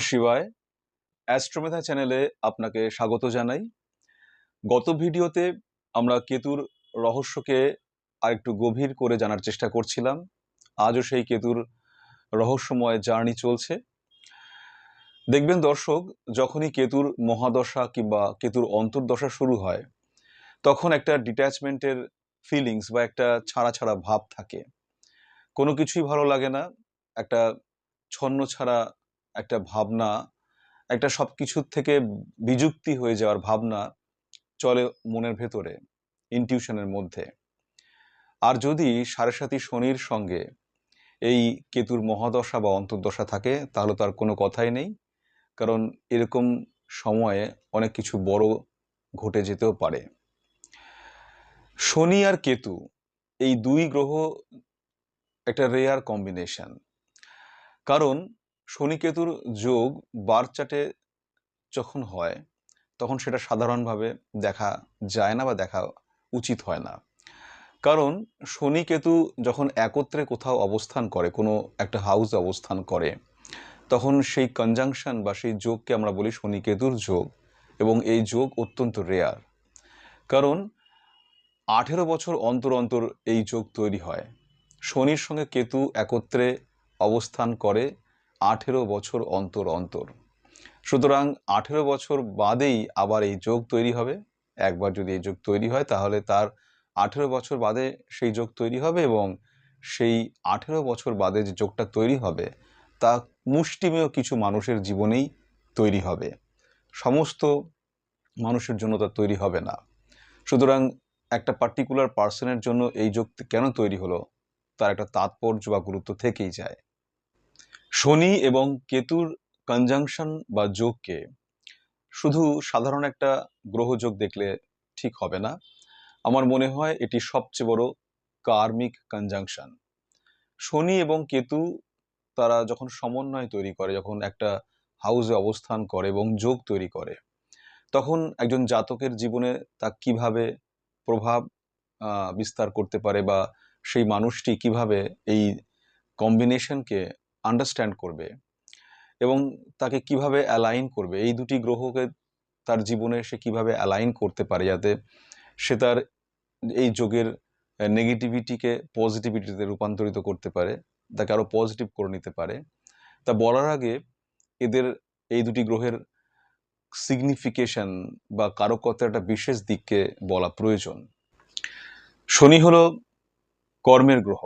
শিবায় অ্যাস্ট্রোমেথা চ্যানেলে আপনাকে স্বাগত জানাই। গত ভিডিওতে আমরা কেতুর রহস্যকে আরেকটু গভীর করে জানার চেষ্টা করছিলাম। আজও সেই কেতুর রহস্যময় জার্নি চলছে। দেখবেন দর্শক, যখনই কেতুর মহাদশা কিংবা কেতুর অন্তর্দশা শুরু হয়, তখন একটা ডিট্যাচমেন্টের ফিলিংস বা একটা ছাড়া ছাড়া ভাব থাকে। কোনো কিছুই ভালো লাগে না, একটা ছন্ন ছাড়া একটা ভাবনা, একটা সব কিছুর থেকে বিযুক্তি হয়ে যাওয়ার ভাবনা চলে মনের ভেতরে ইনটিউশনের মধ্যে। আর যদি সাড়ে সাথী শনির সঙ্গে এই কেতুর মহাদশা বা অন্তর্দশা থাকে, তাহলে তার কোনো কথাই নেই। কারণ এরকম সময়ে অনেক কিছু বড় ঘটে যেতেও পারে। শনি আর কেতু, এই দুই গ্রহ একটা রেয়ার কম্বিনেশন কারণ শনি কেতুর যোগ বার চাটে যখন হয়, তখন সেটা সাধারণভাবে দেখা যায় না বা দেখা উচিত হয় না। কারণ শনি কেতু যখন একত্রে কোথাও অবস্থান করে, কোনো একটা হাউসে অবস্থান করে, তখন সেই কনজাংশন বা সেই যোগকে আমরা বলি শনি কেতুর যোগ এবং এই যোগ অত্যন্ত রেয়ার কারণ আঠেরো বছর অন্তর অন্তর এই যোগ তৈরি হয়। শনির সঙ্গে কেতু একত্রে অবস্থান করে আঠেরো বছর অন্তর অন্তর। সুতরাং আঠেরো বছর বাদেই আবার এই যোগ তৈরি হবে। একবার যদি এই যোগ তৈরি হয়, তাহলে তার আঠেরো বছর বাদে সেই যোগ তৈরি হবে এবং সেই আঠেরো বছর বাদে যে যোগটা তৈরি হবে, তা মুষ্টিমেয় কিছু মানুষের জীবনেই তৈরি হবে। সমস্ত মানুষের জন্য তা তৈরি হবে না। সুতরাং একটা পার্টিকুলার পার্সনের জন্য এই যোগ কেন তৈরি হলো, তার একটা তাৎপর্য বা গুরুত্ব থেকেই যায়। শনি এবং কেতুর কনজাংশন বা যোগকে শুধু সাধারণ একটা গ্রহযোগ দেখলে ঠিক হবে না। আমার মনে হয় এটি সবচেয়ে বড় কার্মিক কনজাংশন শনি এবং কেতু তারা যখন সমন্বয় তৈরি করে, যখন একটা হাউসে অবস্থান করে এবং যোগ তৈরি করে, তখন একজন জাতকের জীবনে তা কীভাবে প্রভাব বিস্তার করতে পারে বা সেই মানুষটি কীভাবে এই কম্বিনেশনকে আন্ডারস্ট্যান্ড করবে এবং তাকে কীভাবে অ্যালাইন করবে, এই দুটি গ্রহকে তার জীবনে সে কীভাবে অ্যালাইন করতে পারে যাতে সে তার এই যোগের নেগেটিভিটিকে পজিটিভিটিতে রূপান্তরিত করতে পারে, তাকে আরও পজিটিভ করে নিতে পারে। তা বলার আগে এদের এই দুটি গ্রহের সিগনিফিকেশন বা কারকতার একটা বিশেষ দিককে বলা প্রয়োজন। শনি হলো কর্মের গ্রহ।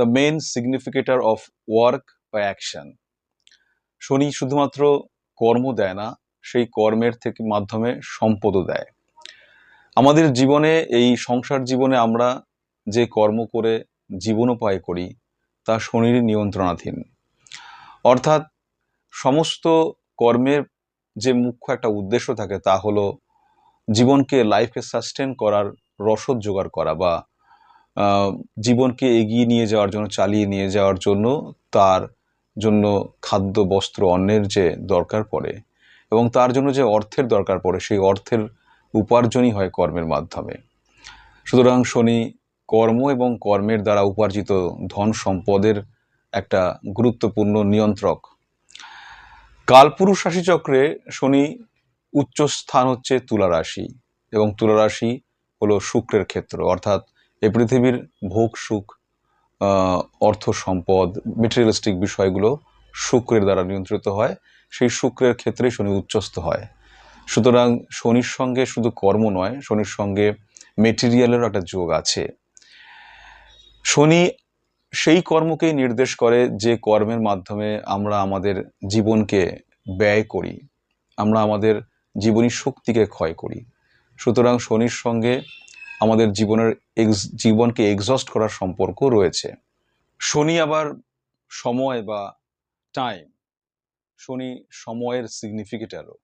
The main significator of work বা অ্যাকশন শনি শুধুমাত্র কর্ম দেয় না, সেই কর্মের থেকে মাধ্যমে সম্পদও দেয়। আমাদের জীবনে, এই সংসার জীবনে আমরা যে কর্ম করে জীবনোপায় করি, তা শনির নিয়ন্ত্রণাধীন। অর্থাৎ সমস্ত কর্মের যে মুখ্য একটা উদ্দেশ্য থাকে, তা হলো জীবনকে লাইফকে সাস্টেন করার রসদ জোগাড় করা বা জীবনকে এগিয়ে নিয়ে যাওয়ার জন্য, চালিয়ে নিয়ে যাওয়ার জন্য, তার জন্য খাদ্য, বস্ত্র অন্যের যে দরকার পড়ে এবং তার জন্য যে অর্থের দরকার পড়ে, সেই অর্থের উপার্জনই হয় কর্মের মাধ্যমে। সুতরাং শনি কর্ম এবং কর্মের দ্বারা উপার্জিত ধন সম্পদের একটা গুরুত্বপূর্ণ নিয়ন্ত্রক। কালপুরুষ রাশি চক্রে শনি উচ্চ স্থান হচ্ছে তুলা রাশি এবং তুলা রাশি হলো শুক্রের ক্ষেত্র, অর্থাৎ এই পৃথিবীর ভোগ, সুখ অর্থ সম্পদ মেটেরিয়ালিস্টিক বিষয়গুলো শুক্রের দ্বারা নিয়ন্ত্রিত হয়। সেই শুক্রের ক্ষেত্রেই শনি উচ্চস্থ হয়। সুতরাং শনির সঙ্গে শুধু কর্ম নয়, শনির সঙ্গে মেটেরিয়ালেরও একটা যোগ আছে। শনি সেই কর্মকেই নির্দেশ করে যে কর্মের মাধ্যমে আমরা আমাদের জীবনকে ব্যয় করি, আমরা আমাদের জীবনী শক্তিকে ক্ষয় করি। সুতরাং শনির সঙ্গে আমাদের জীবনের এক্স জীবনকে এক্সস্ট করার সম্পর্ক রয়েছে। শনি আবার সময় বা টাইম শনি সময়ের সিগনিফিকেটারও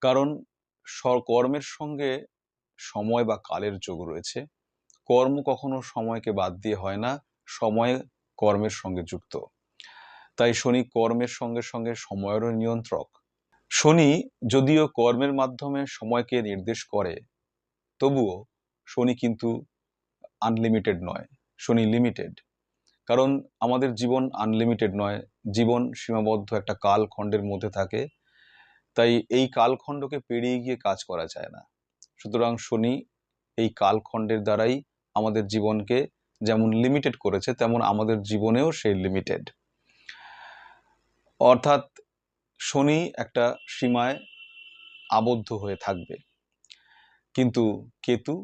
কারণ কর্মের সঙ্গে সময় বা কালের যোগ রয়েছে। কর্ম কখনো সময়কে বাদ দিয়ে হয় না, সময় কর্মের সঙ্গে যুক্ত। তাই শনি কর্মের সঙ্গে সঙ্গে সময়েরও নিয়ন্ত্রক। শনি যদিও কর্মের মাধ্যমে সময়কে নির্দেশ করে, তবুও শনি কিন্তু আনলিমিটেড নয়, শনি লিমিটেড কারণ আমাদের জীবন আনলিমিটেড নয়, জীবন সীমাবদ্ধ একটা কালখণ্ডের মধ্যে থাকে, তাই এই কালখণ্ডকে পেরিয়ে গিয়ে কাজ করা যায় না। সুতরাং শনি এই কালখণ্ডের দ্বারাই আমাদের জীবনকে যেমন লিমিটেড করেছে, তেমন আমাদের জীবনেও সেই লিমিটেড অর্থাৎ শনি একটা সীমায় আবদ্ধ হয়ে থাকবে। কিন্তু কেতু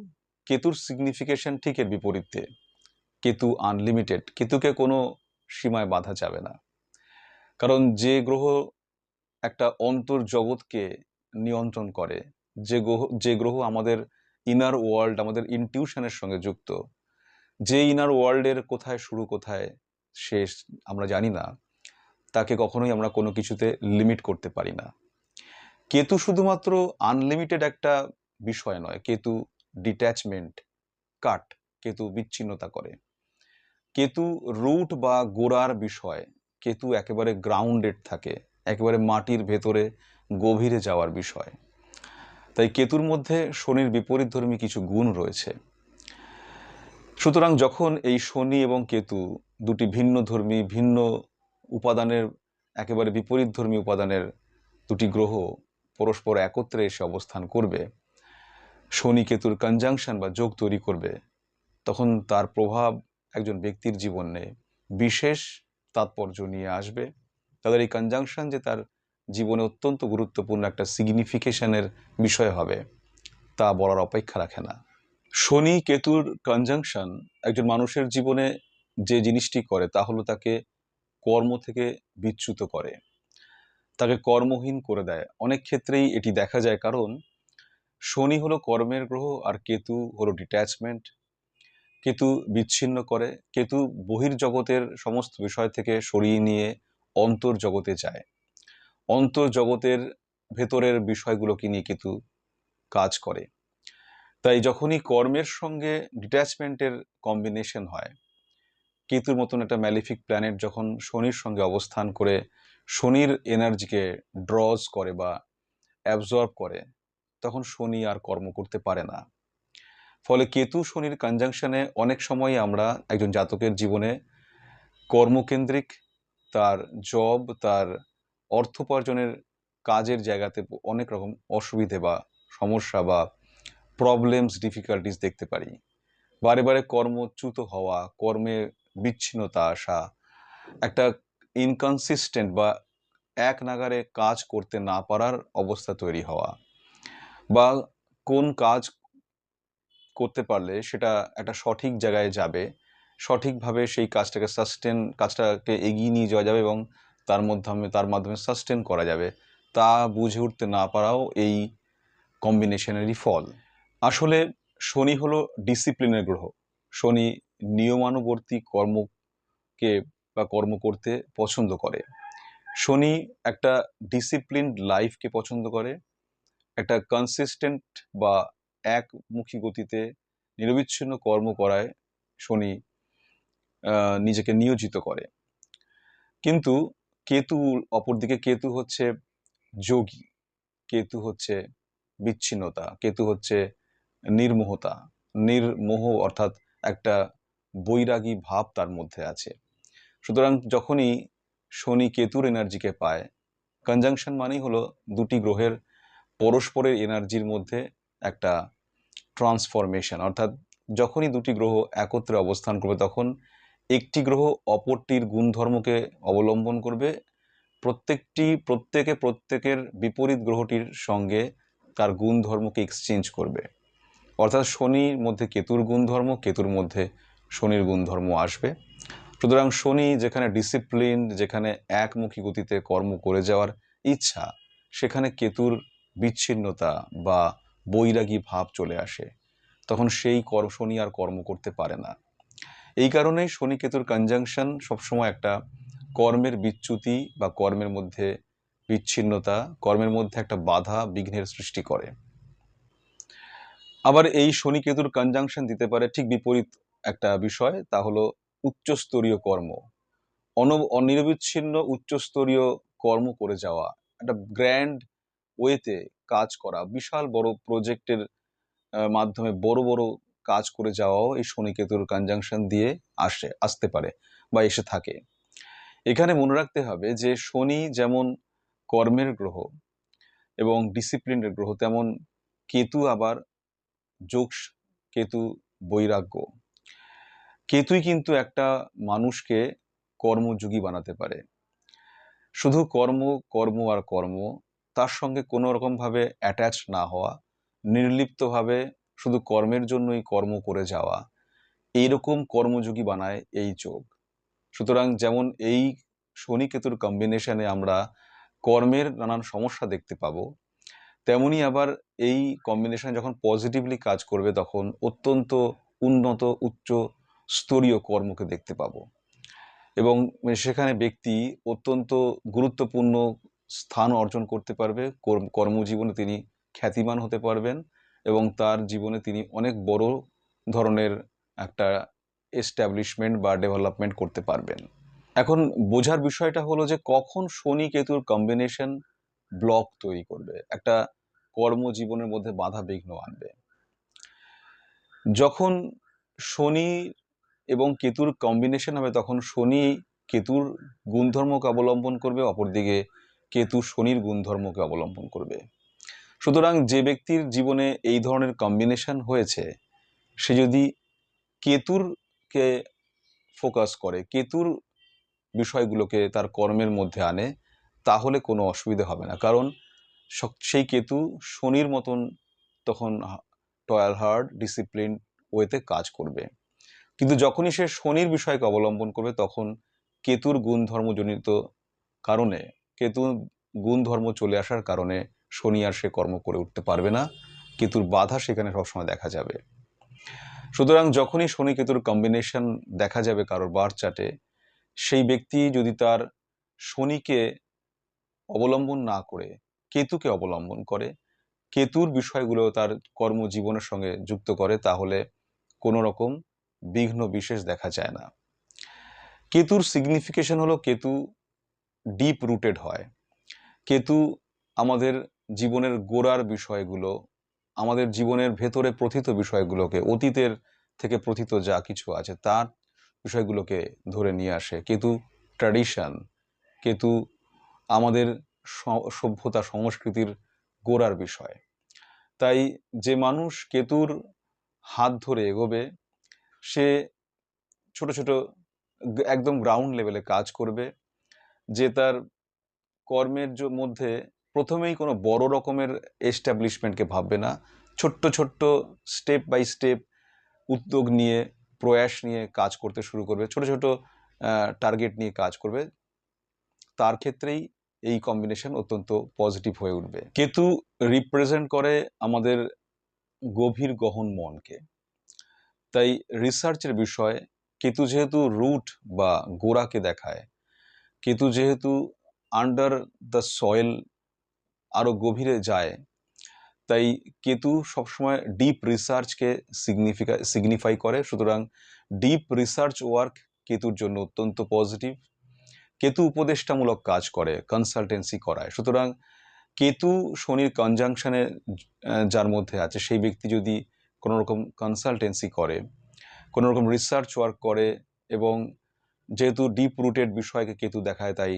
কেতুর সিগনিফিকেশন ঠিক এর বিপরীতে। কেতু আনলিমিটেড কেতুকে কোনো সীমায় বাঁধা যাবে না। কারণ যে গ্রহ একটা অন্তর জগৎকে নিয়ন্ত্রণ করে, যে গ্রহ যে গ্রহ আমাদের ইনার ওয়ার্ল্ড আমাদের ইনটিউশনের সঙ্গে যুক্ত, যে ইনার ওয়ার্ল্ডের কোথায় শুরু, কোথায় শেষ আমরা জানি না, তাকে কখনোই আমরা কোনো কিছুতে লিমিট করতে পারি না। কেতু শুধুমাত্র আনলিমিটেড একটা বিষয় নয়, কেতু ডিট্যাচমেন্ট কাট কেতু বিচ্ছিন্নতা করে। কেতু রুট বা গোড়ার বিষয়, কেতু একেবারে গ্রাউন্ডেড থাকে, একেবারে মাটির ভেতরে গভীরে যাওয়ার বিষয়। তাই কেতুর মধ্যে শনির বিপরীতধর্মী কিছু গুণ রয়েছে। সুতরাং যখন এই শনি এবং কেতু দুটি ভিন্ন ধর্মী, ভিন্ন উপাদানের, একেবারে বিপরীতধর্মী উপাদানের দুটি গ্রহ পরস্পর একত্রে এসে অবস্থান করবে শনি কেতুর কনজাংশন বা যোগ তৈরি করবে, তখন তার প্রভাব একজন ব্যক্তির জীবনে বিশেষ তাৎপর্য নিয়ে আসবে। তাদের এই কনজাংশন যে তার জীবনে অত্যন্ত গুরুত্বপূর্ণ একটা সিগনিফিকেশনের বিষয় হবে, তা বলার অপেক্ষা রাখে না। শনি কেতুর কনজাংশন একজন মানুষের জীবনে যে জিনিসটি করে, তা হলো তাকে কর্ম থেকে বিচ্যুত করে। তাকে কর্মহীন করে দেয়। অনেক ক্ষেত্রেই এটি দেখা যায়, কারণ শনি হলো কর্মের গ্রহ আর কেতু হলো ডিট্যাচমেন্ট কেতু বিচ্ছিন্ন করে, কেতু বহির্জগতের সমস্ত বিষয় থেকে সরিয়ে নিয়ে অন্তর জগতে যায়। অন্তর জগতের ভেতরের বিষয়গুলোকে নিয়ে কেতু কাজ করে। তাই যখনই কর্মের সঙ্গে ডিট্যাচমেন্টের কম্বিনেশন হয়, কেতুর মতন একটা ম্যালিফিক প্ল্যানেট যখন শনির সঙ্গে অবস্থান করে, শনির এনার্জিকে ড্রজ করে বা অ্যাবজর্ব করে তখন শনি আর কর্ম করতে পারে না। ফলে কেতু শনির কনজাংশনে অনেক সময় আমরা একজন জাতকের জীবনে কর্মকেন্দ্রিক, তার জব তার অর্থোপার্জনের কাজের জায়গাতে অনেক রকম অসুবিধে বা সমস্যা বা প্রবলেমস ডিফিকাল্টিস দেখতে পারি। বারে বারে কর্মচ্যুত হওয়া, কর্মে বিচ্ছিন্নতা আসা, একটা ইনকনসিস্টেন্ট বা এক নাগারে কাজ করতে না পারার অবস্থা তৈরি হওয়া বা কোন কাজ করতে পারলে সেটা একটা সঠিক জায়গায় যাবে, সঠিকভাবে সেই কাজটাকে সাস্টেন কাজটাকে এগিয়ে নিয়ে যাওয়া যাবে এবং তার মাধ্যমে তার মাধ্যমে সাস্টেন করা যাবে, তা বুঝে উঠতে না পারাও এই কম্বিনেশনেরই ফল। আসলে শনি হলো ডিসিপ্লিনের গ্রহ। শনি নিয়মানুবর্তী কর্মকে বা কর্ম করতে পছন্দ করে। শনি একটা ডিসিপ্লিনড লাইফকে পছন্দ করে। একটা কনসিস্টেন্ট বা একমুখী গতিতে নিরবিচ্ছিন্ন কর্ম করায় শনি নিজেকে নিয়োজিত করে। কিন্তু কেতু, অপরদিকে কেতু হচ্ছে যোগী, কেতু হচ্ছে বিচ্ছিন্নতা, কেতু হচ্ছে নির্মোহতা। নির্মোহ অর্থাৎ একটা বৈরাগী ভাব তার মধ্যে আছে। সুতরাং যখনই শনি কেতুর এনার্জিকে পায় কনজাংশন মানেই হলো দুটি গ্রহের পরস্পরের এনার্জির মধ্যে একটা ট্রান্সফরমেশন অর্থাৎ যখনই দুটি গ্রহ একত্রে অবস্থান করবে, তখন একটি গ্রহ অপরটির গুণধর্মকে অবলম্বন করবে। প্রত্যেকটি, প্রত্যেকে প্রত্যেকের বিপরীত গ্রহটির সঙ্গে তার গুণধর্মকে এক্সচেঞ্জ করবে। অর্থাৎ শনির মধ্যে কেতুর গুণধর্ম, কেতুর মধ্যে শনির গুণধর্ম আসবে। সুতরাং শনি যেখানে ডিসিপ্লিন যেখানে একমুখী গতিতে কর্ম করে যাওয়ার ইচ্ছা, সেখানে কেতুর বিচ্ছিন্নতা বা বৈরাগী ভাব চলে আসে, তখন সেই কর শনি আর কর্ম করতে পারে না। এই কারণেই শনিকেতুর কনজাংশন সবসময় একটা কর্মের বিচ্যুতি বা কর্মের মধ্যে বিচ্ছিন্নতা, কর্মের মধ্যে একটা বাধা বিঘ্নের সৃষ্টি করে। আবার এই শনিকেতুর কনজাংশন দিতে পারে ঠিক বিপরীত একটা বিষয়, তা হলো উচ্চস্তরীয় কর্ম। অন অনিরবিচ্ছিন্ন উচ্চস্তরীয় কর্ম করে যাওয়া, একটা গ্র্যান্ড ওয়েতে কাজ করা, বিশাল বড় প্রজেক্টের মাধ্যমে বড় বড় কাজ করে যাওয়াও এই শনিকেতুর কনজাংশন দিয়ে আসে, আসতে পারে বা এসে থাকে। এখানে মনে রাখতে হবে যে শনি যেমন কর্মের গ্রহ এবং ডিসিপ্লিনের গ্রহ, তেমন কেতু আবার যোগ কেতু বৈরাগ্য। কেতুই কিন্তু একটা মানুষকে কর্মযোগী বানাতে পারে। শুধু কর্ম কর্ম আর কর্ম তার সঙ্গে কোনো রকমভাবে অ্যাটাচ না হওয়া, নির্লিপ্তভাবে শুধু কর্মের জন্যই কর্ম করে যাওয়া, এইরকম কর্মযোগী বানায় এই যোগ। সুতরাং যেমন এই শনি কেতুর কম্বিনেশনে আমরা কর্মের নানান সমস্যা দেখতে পাবো, তেমনি আবার এই কম্বিনেশন যখন পজিটিভলি কাজ করবে তখন অত্যন্ত উন্নত, উচ্চ স্তরীয় কর্মকে দেখতে পাবো। এবং সেখানে ব্যক্তি অত্যন্ত গুরুত্বপূর্ণ স্থান অর্জন করতে পারবে কর্মজীবনে তিনি খ্যাতিমান হতে পারবেন এবং তার জীবনে তিনি অনেক বড় ধরনের একটা এস্টাবলিশমেন্ট বা ডেভেলপমেন্ট করতে পারবেন। এখন বোঝার বিষয়টা হলো যে কখন শনি কেতুর কম্বিনেশন ব্লক তৈরি করবে, একটা কর্মজীবনের মধ্যে বাধা বিঘ্ন আনবে। যখন শনি এবং কেতুর কম্বিনেশন হবে, তখন শনি কেতুর গুণধর্মকে অবলম্বন করবে, অপরদিকে কেতু শনির গুণধর্মকে অবলম্বন করবে। সুতরাং যে ব্যক্তির জীবনে এই ধরনের কম্বিনেশন হয়েছে, সে যদি কেতুরকে ফোকাস করে, কেতুর বিষয়গুলোকে তার কর্মের মধ্যে আনে, তাহলে কোনো অসুবিধা হবে না। কারণ সেই কেতু শনির মতন তখন টয়াল হার্ড ডিসিপ্লিন ওয়েতে কাজ করবে। কিন্তু যখনই সে শনির বিষয়কে অবলম্বন করবে, তখন কেতুর গুণধর্মজনিত কারণে কেতুর গুণধর্ম চলে আসার কারণে শনি আর সে কর্ম করে উঠতে পারবে না। কেতুর বাধা সেখানে সবসময় দেখা যাবে। সুতরাং যখনই শনি কেতুর কম্বিনেশন দেখা যাবে কারোর বার চার্টে সেই ব্যক্তি যদি তার শনিকে অবলম্বন না করে, কেতুকে অবলম্বন করে, কেতুর বিষয়গুলো তার কর্মজীবনের সঙ্গে যুক্ত করে, তাহলে কোনো রকম বিঘ্ন বিশেষ দেখা যায় না। কেতুর সিগনিফিকেশন হলো কেতু ডিপ রুটেড হয়। কেতু আমাদের জীবনের গোড়ার বিষয়গুলো, আমাদের জীবনের ভেতরে প্রথিত বিষয়গুলোকে, অতীতের থেকে প্রথিত যা কিছু আছে তার বিষয়গুলোকে ধরে নিয়ে আসে। কেতু ট্র্যাডিশন কেতু আমাদের সভ্যতা সংস্কৃতির গোড়ার বিষয়। তাই যে মানুষ কেতুর হাত ধরে এগোবে, সে ছোট ছোট একদম গ্রাউন্ড লেভেলে কাজ করবে যে তার কর্মের মধ্যে প্রথমেই কোনো বড় রকমের এস্টাবলিশমেন্টকে ভাববে না। ছোট্ট ছোট্ট স্টেপ বাই স্টেপ উদ্যোগ নিয়ে, প্রয়াস নিয়ে কাজ করতে শুরু করবে। ছোট ছোট টার্গেট নিয়ে কাজ করবে। তার ক্ষেত্রেই এই কম্বিনেশন অত্যন্ত পজিটিভ হয়ে উঠবে। কেতু রিপ্রেজেন্ট করে আমাদের গভীর গহন মনকে। তাই রিসার্চের বিষয়, কেতু যেহেতু রুট বা গোড়াকে দেখায় কেতু যেহেতু আন্ডার দ্য সয়েল আরও গভীরে যায়, তাই কেতু সবসময় ডিপ রিসার্চকে সিগনিফিকা সিগনিফাই করে। সুতরাং ডিপ রিসার্চ ওয়ার্ক কেতুর জন্য অত্যন্ত পজিটিভ কেতু উপদেষ্টামূলক কাজ করে কনসালটেন্সি করায়। সুতরাং কেতু শনির কনজাংশনে যার মধ্যে আছে, সেই ব্যক্তি যদি কোনো রকম কনসালটেন্সি করে কোনো রকম রিসার্চ ওয়ার্ক করে এবং যেহেতু ডিপ রুটেড বিষয়কে কেতু দেখায়, তাই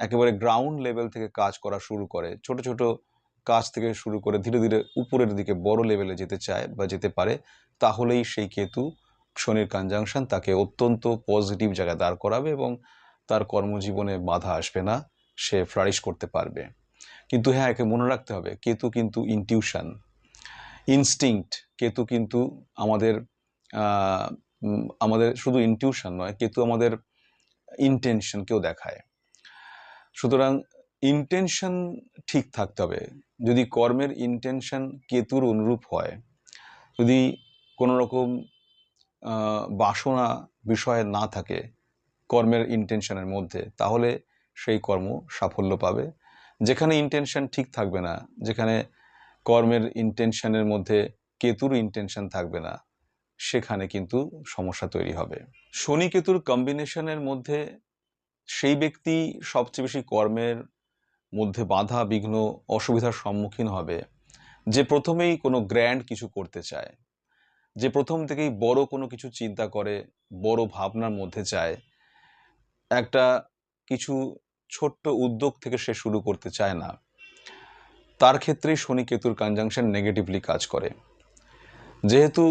একেবারে গ্রাউন্ড লেভেল থেকে কাজ করা শুরু করে, ছোট ছোট কাজ থেকে শুরু করে, ধীরে ধীরে উপরের দিকে বড় লেভেলে যেতে চায় বা যেতে পারে, তাহলেই সেই কেতু শনির কনজাংশন তাকে অত্যন্ত পজিটিভ জায়গায় দাঁড় করাবে এবং তার কর্মজীবনে বাধা আসবে না, সে ফ্লারিশ করতে পারবে। কিন্তু হ্যাঁ একে মনে রাখতে হবে, কেতু কিন্তু ইনটিউশন ইনস্টিংক্ট কেতু কিন্তু আমাদের আমাদের শুধু ইনটিউশন নয়, কেতু আমাদের ইন্টেনশনকেও দেখায়। সুতরাং ইন্টেনশন ঠিক থাকতে হবে। যদি কর্মের ইন্টেনশন কেতুর অনুরূপ হয়, যদি কোনো রকম বাসনা বিষয়ে না থাকে কর্মের ইন্টেনশনের মধ্যে, তাহলে সেই কর্ম সাফল্য পাবে। যেখানে ইন্টেনশন ঠিক থাকবে না, যেখানে কর্মের ইন্টেনশনের মধ্যে কেতুর ইন্টেনশন থাকবে না সেখানে কিন্তু সমস্যা তৈরি হবে। শনি কেতুর কম্বিনেশনের মধ্যে সেই ব্যক্তি সবচেয়ে বেশি কর্মের মধ্যে বাধা, বিঘ্ন, অসুবিধার সম্মুখীন হবে। যে প্রথমেই কোনো গ্র্যান্ড কিছু করতে চায়, যে প্রথম থেকেই বড় কোনো কিছু চিন্তা করে, বড় ভাবনার মধ্যে চায়, একটা কিছু ছোট্ট উদ্যোগ থেকে সে শুরু করতে চায় না, তার ক্ষেত্রেই শনি কেতুর কনজাংশন নেগেটিভলি কাজ করে। যেহেতু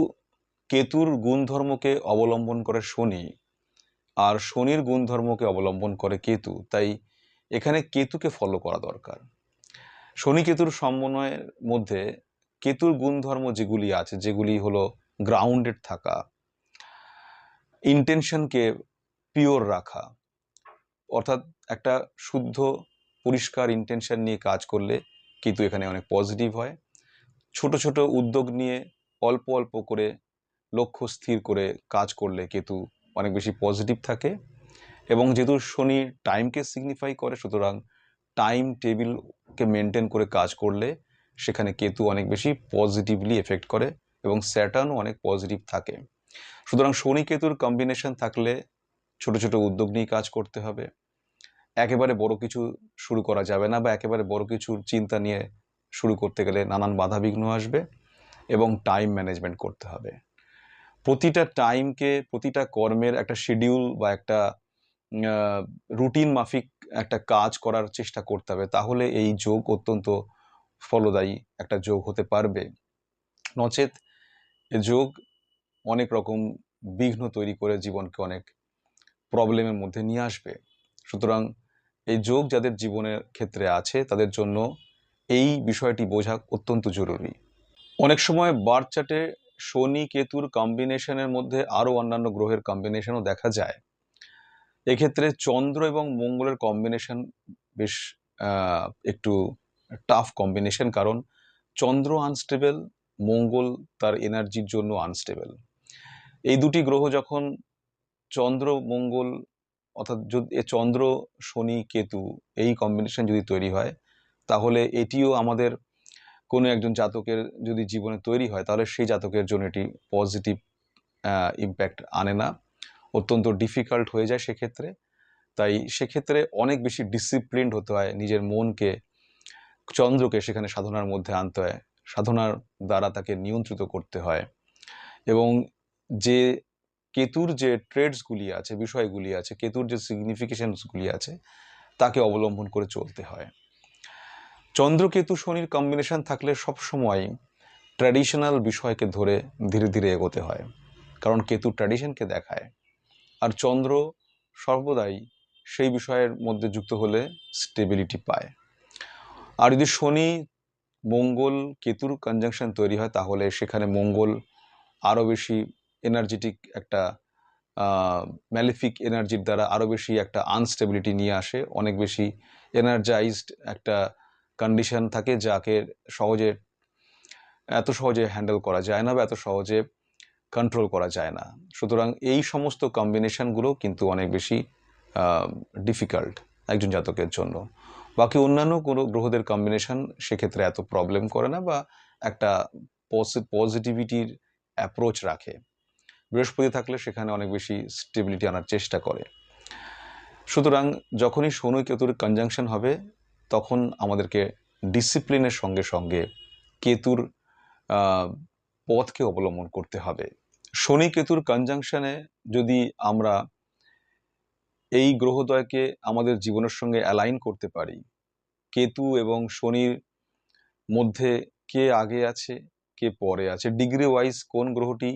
কেতুর গুণধর্মকে অবলম্বন করে শনি, আর শনির গুণধর্মকে অবলম্বন করে কেতু। তাই এখানে কেতুকে ফলো করা দরকার। শনি কেতুর সমন্বয়ের মধ্যে কেতুর গুণধর্ম যেগুলি আছে, যেগুলি হলো গ্রাউন্ডেড থাকা ইন্টেনশনকে পিওর রাখা, অর্থাৎ একটা শুদ্ধ, পরিষ্কার ইন্টেনশন নিয়ে কাজ করলে কিন্তু এখানে অনেক পজিটিভ হয়। ছোট ছোট উদ্যোগ নিয়ে অল্প অল্প করে লক্ষ্য স্থির করে কাজ করলে কেতু অনেক বেশি পজিটিভ থাকে এবং যেহেতু শনি টাইমকে সিগনিফাই করে, সুতরাং টাইম টেবিলকে মেনটেন করে কাজ করলে সেখানে কেতু অনেক বেশি পজিটিভলি এফেক্ট করে এবং স্যাটার্নও অনেক পজিটিভ থাকে। সুতরাং শনি কেতুর কম্বিনেশন থাকলে ছোট ছোট উদ্যোগ নিয়ে কাজ করতে হবে। একেবারে বড় কিছু শুরু করা যাবে না বা একেবারে বড় কিছুর চিন্তা নিয়ে শুরু করতে গেলে নানান বাধাবিঘ্ন আসবে এবং টাইম ম্যানেজমেন্ট করতে হবে। প্রতিটা টাইমকে প্রতিটা কর্মের একটা শিডিউল বা একটা রুটিন মাফিক একটা কাজ করার চেষ্টা করতে হবে। তাহলে এই যোগ অত্যন্ত ফলদায়ী একটা যোগ হতে পারবে। নচেত যোগ অনেক রকম বিঘ্ন তৈরি করে জীবনকে অনেক প্রবলেমের মধ্যে নিয়ে আসবে। সুতরাং এই যোগ যাদের জীবনের ক্ষেত্রে আছে, তাদের জন্য এই বিষয়টি বোঝা অত্যন্ত জরুরি। অনেক সময় বার্থ চার্টে শনি কেতুর কম্বিনেশনের মধ্যে আরও অন্যান্য গ্রহের কম্বিনেশনও দেখা যায়। এক্ষেত্রে চন্দ্র এবং মঙ্গলের কম্বিনেশন বেশ একটু টাফ কম্বিনেশন কারণ চন্দ্র আনস্টেবল মঙ্গল তার এনার্জির জন্য আনস্টেবল এই দুটি গ্রহ যখন চন্দ্র, মঙ্গল অর্থাৎ যদি চন্দ্র, শনি, কেতু এই কম্বিনেশন যদি তৈরি হয়, তাহলে এটিও আমাদের কোনো একজন জাতকের যদি জীবনে তৈরি হয়, তাহলে সেই জাতকের জন্য এটি পজিটিভ ইম্প্যাক্ট আনে না। অত্যন্ত ডিফিকাল্ট হয়ে যায় সেক্ষেত্রে। তাই সেক্ষেত্রে অনেক বেশি ডিসিপ্লিনড হতে হয় নিজের মনকে, চন্দ্রকে সেখানে সাধনার মধ্যে আনতে হয়। সাধনার দ্বারা তাকে নিয়ন্ত্রিত করতে হয়। এবং যে কেতুর যে ট্রেডসগুলি আছে, বিষয়গুলি আছে, কেতুর যে সিগনিফিকেশনসগুলি আছে, তাকে অবলম্বন করে চলতে হয়। চন্দ্রকেতু শনির কম্বিনেশন থাকলে সবসময় ট্র্যাডিশনাল বিষয়কে ধরে ধীরে ধীরে এগোতে হয়। কারণ কেতু ট্র্যাডিশনকে দেখায়। আর চন্দ্র সর্বদাই সেই বিষয়ের মধ্যে যুক্ত হলে স্টেবিলিটি পায়। আর যদি শনি, মঙ্গল, কেতুর কনজাংশন তৈরি হয়, তাহলে সেখানে মঙ্গল আরও বেশি এনার্জেটিক একটা ম্যালিফিক এনার্জির দ্বারা আরও বেশি একটা আনস্টেবিলিটি নিয়ে আসে। অনেক বেশি এনার্জাইজড একটা কন্ডিশন থাকে যাকে সহজে, এত সহজে হ্যান্ডেল করা যায় না বা এত সহজে কন্ট্রোল করা যায় না। সুতরাং এই সমস্ত কম্বিনেশানগুলো কিন্তু অনেক বেশি ডিফিকাল্ট একজন জাতকের জন্য। বাকি অন্যান্য কোনো গ্রহদের কম্বিনেশান সেক্ষেত্রে এত প্রবলেম করে না বা একটা পজিটিভিটির অ্যাপ্রোচ রাখে। বৃহস্পতি থাকলে সেখানে অনেক বেশি স্টেবিলিটি আনার চেষ্টা করে। সুতরাং যখনই শনি কেতুর কনজাংশন হবে তখন আমাদেরকে ডিসিপ্লিনের সঙ্গে সঙ্গে কেতুর পথকে অবলম্বন করতে হবে। শনি কেতুর কনজাংশনে যদি আমরা এই গ্রহদয়কে আমাদের জীবনের সঙ্গে অ্যালাইন করতে পারি, কেতু এবং শনির মধ্যে কে আগে আছে, কে পরে আছে ডিগ্রি ওয়াইজ কোন গ্রহটি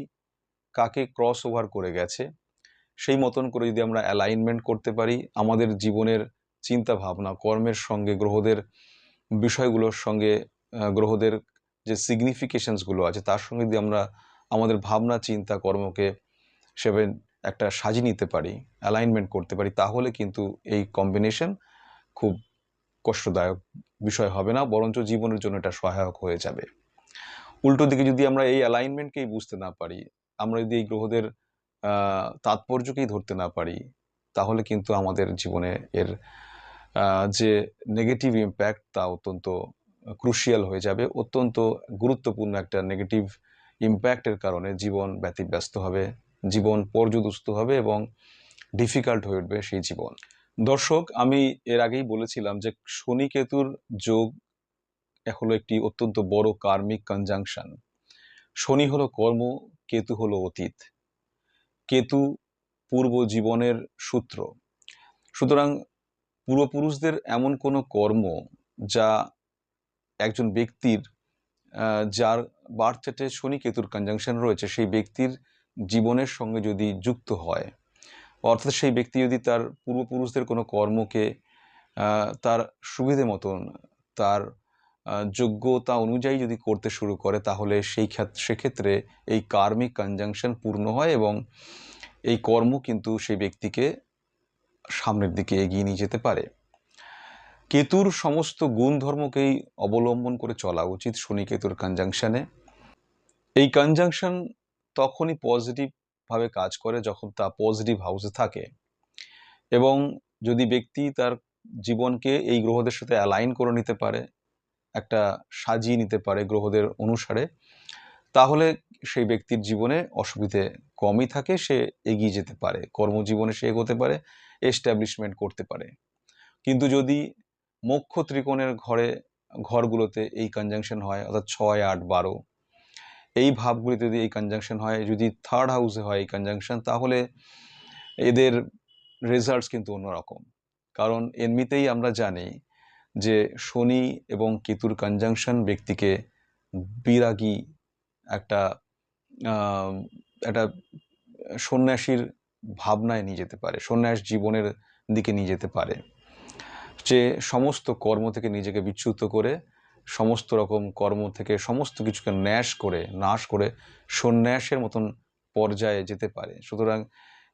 কাকে ক্রস ওভার করে গেছে, সেই মতন করে যদি আমরা অ্যালাইনমেন্ট করতে পারি, আমাদের জীবনের চিন্তা ভাবনা কর্মের সঙ্গে, গ্রহদের বিষয়গুলোর সঙ্গে গ্রহদের যে সিগনিফিকেশনসগুলো আছে, তার সঙ্গে যদি আমরা আমাদের ভাবনা, চিন্তা, কর্মকে সেভাবে একটা সাজিয়ে নিতে পারি অ্যালাইনমেন্ট করতে পারি, তাহলে কিন্তু এই কম্বিনেশন খুব কষ্টদায়ক বিষয় হবে না, বরঞ্চ জীবনের জন্য এটা সহায়ক হয়ে যাবে। উল্টো দিকে যদি আমরা এই অ্যালাইনমেন্টকেই বুঝতে না পারি, আমরা যদি এই গ্রহদের তাৎপর্যকেই ধরতে না পারি, তাহলে কিন্তু আমাদের জীবনে এর যে নেগেটিভ ইম্প্যাক্ট তা অত্যন্ত ক্রুশিয়াল হয়ে যাবে। অত্যন্ত গুরুত্বপূর্ণ একটা নেগেটিভ ইম্প্যাক্টের কারণে জীবন ব্যতিব্যস্ত হবে, জীবন পর্যদুস্ত হবে এবং ডিফিকাল্ট হয়ে উঠবে সেই জীবন। দর্শক, আমি এর আগেই বলেছিলাম যে শনি কেতুর যোগ হলো একটি অত্যন্ত বড় কার্মিক কনজাংশন শনি হলো কর্ম, কেতু হলো অতীত। কেতু পূর্ব জীবনের সূত্র। সুতরাং পূর্বপুরুষদের এমন কোনো কর্ম যা একজন ব্যক্তির যার বার্থ চার্টে শনি কেতুর কনজাংশন রয়েছে, সেই ব্যক্তির জীবনের সঙ্গে যদি যুক্ত হয়, অর্থাৎ সেই ব্যক্তি যদি তার পূর্বপুরুষদের কোনো কর্মকে তার সুবিধে মতন, তার যোগ্যতা অনুযায়ী যদি করতে শুরু করে, তাহলে সেই ক্ষেত্রে সেক্ষেত্রে এই কার্মিক কনজাংশন পূর্ণ হয় এবং এই কর্ম কিন্তু সেই ব্যক্তিকে সামনের দিকে এগিয়ে নিয়ে যেতে পারে। কেতুর সমস্ত গুণ ধর্মকেই অবলম্বন করে চলা উচিত শনি কেতুর কনজাংশনে এই কনজাংশন তখনই পজিটিভ ভাবে কাজ করে যখন তা পজিটিভ হাউসে থাকে। এবং যদি ব্যক্তি তার জীবনকে এই গ্রহদের সাথে অ্যালাইন করে নিতে পারে, একটা সাজিয়ে নিতে পারে গ্রহদের অনুসারে, তাহলে সেই ব্যক্তির জীবনে অসুবিধে কমই থাকে, সে এগিয়ে যেতে পারে। কর্মজীবনে সে এগোতে পারে এস্টাবলিশমেন্ট করতে পারে। কিন্তু যদি মোক্ষ ত্রিকোণের ঘরে, ঘরগুলোতে এই কনজাংশন হয়, অর্থাৎ ছয়, আট, বারো, এই ভাবগুলিতে যদি এই কনজাংশন হয়, যদি থার্ড হাউসে হয় এই কনজাংশন তাহলে এদের রেজাল্টস কিন্তু অন্যরকম। কারণ এমনিতেই আমরা জানি যে শনি এবং কেতুর কনজাংশন ব্যক্তিকে বিরাগী একটা একটা সন্ন্যাসীর ভাবনায় নিয়ে যেতে পারে, সন্ন্যাস জীবনের দিকে নিয়ে যেতে পারে। যে সমস্ত কর্ম থেকে নিজেকে বিচ্যুত করে, সমস্ত রকম কর্ম থেকে সমস্ত কিছুকে ন্যাশ করে, নাশ করে সন্ন্যাসের মতন পর্যায়ে যেতে পারে। সুতরাং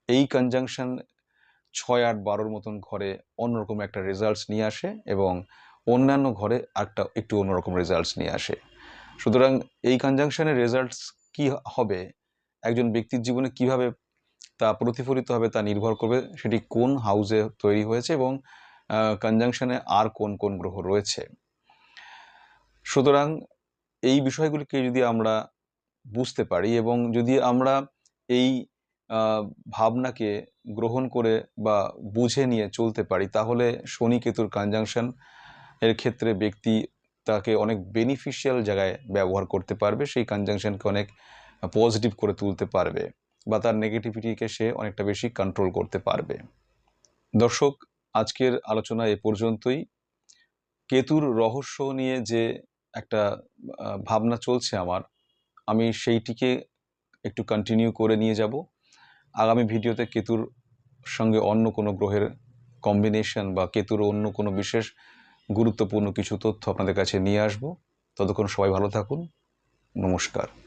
এই কনজাংশন ছয় আট বারোর মতন ঘরে অন্যরকম একটা রেজাল্টস নিয়ে আসে এবং অন্যান্য ঘরে একটা একটু অন্যরকম রেজাল্টস নিয়ে আসে। সুতরাং এই কনজাংশনের রেজাল্টস কি হবে? একজন ব্যক্তির জীবনে কীভাবে তা প্রতিফলিত হবে, তা নির্ভর করবে সেটি কোন হাউসে তৈরি হয়েছে এবং কনজাংশনে আর কোন কোন গ্রহ রয়েছে। সুতরাং এই বিষয়গুলিকে যদি আমরা বুঝতে পারি এবং যদি আমরা এই ভাবনাকে গ্রহণ করে বা বুঝে নিয়ে চলতে পারি, তাহলে শনি কেতুর কনজাংশন এর ক্ষেত্রে ব্যক্তি তাকে অনেক বেনিফিশিয়াল জায়গায় ব্যবহার করতে পারবে, সেই কনজাংশনকে অনেক পজিটিভ করে তুলতে পারবে। বা তার নেগেটিভিটিকে সে অনেকটা বেশি কন্ট্রোল করতে পারবে। দর্শক, আজকের আলোচনা এ পর্যন্তই। কেতুর রহস্য নিয়ে যে একটা ভাবনা চলছে আমার, আমি সেইটিকে একটু কন্টিনিউ করে নিয়ে যাব। আগামী ভিডিওতে কেতুর সঙ্গে অন্য কোনো গ্রহের কম্বিনেশন বা কেতুর অন্য কোনো বিশেষ গুরুত্বপূর্ণ কিছু তথ্য আপনাদের কাছে নিয়ে আসব। ততক্ষণ সবাই ভালো থাকুন। নমস্কার।